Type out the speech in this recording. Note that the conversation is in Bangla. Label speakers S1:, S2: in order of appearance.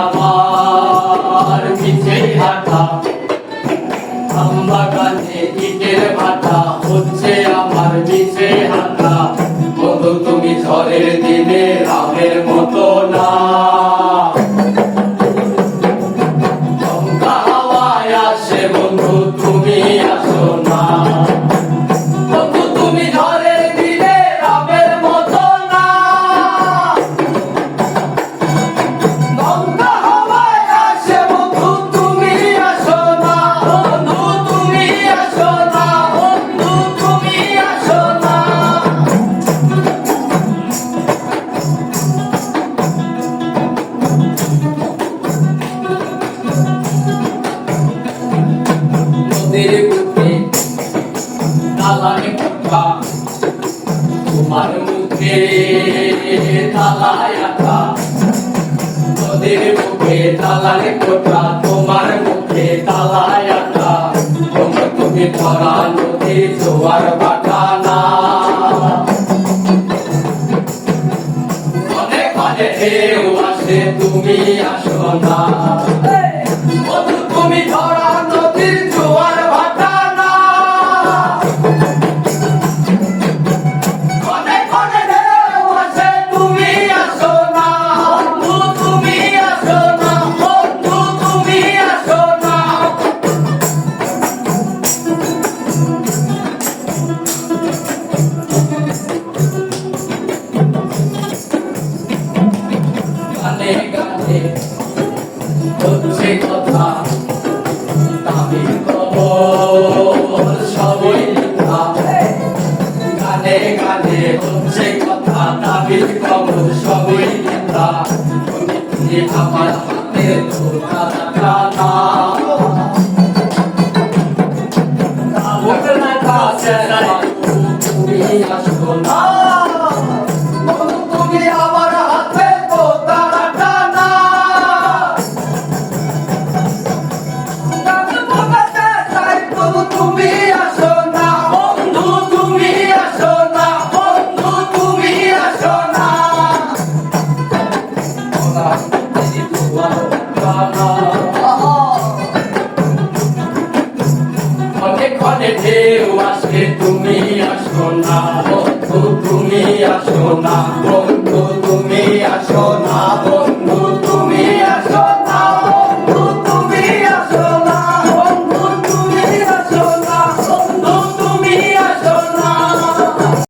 S1: আমার পিছে হাঁটা আমবাগানে ইটের ভাটা হচ্ছে আমার পিছে হাঁটা বন্ধু তুমি ঝড়ের দিনে রামের মতো কথা তোমার মুখে তালায় আঁকা নদীর মুখে তালায় কোঠা তোমার মুখে তালায় আঁকা তোমরা তুমি ধরা নদীর জোয়ার বাটানা অনেক অনেক তুমি আসো না। গানে হচ্ছে কথা তামিল খবর সবই মিথ্যা গানে গানে হচ্ছে কথা তামিল খবর সবই তুমি আমার হাতে ধোকা আসো না তুমি অনেক ঢেউ আসে তুমি আসো না বন্ধু তুমি আসো না বন্ধু। তুমি আসো না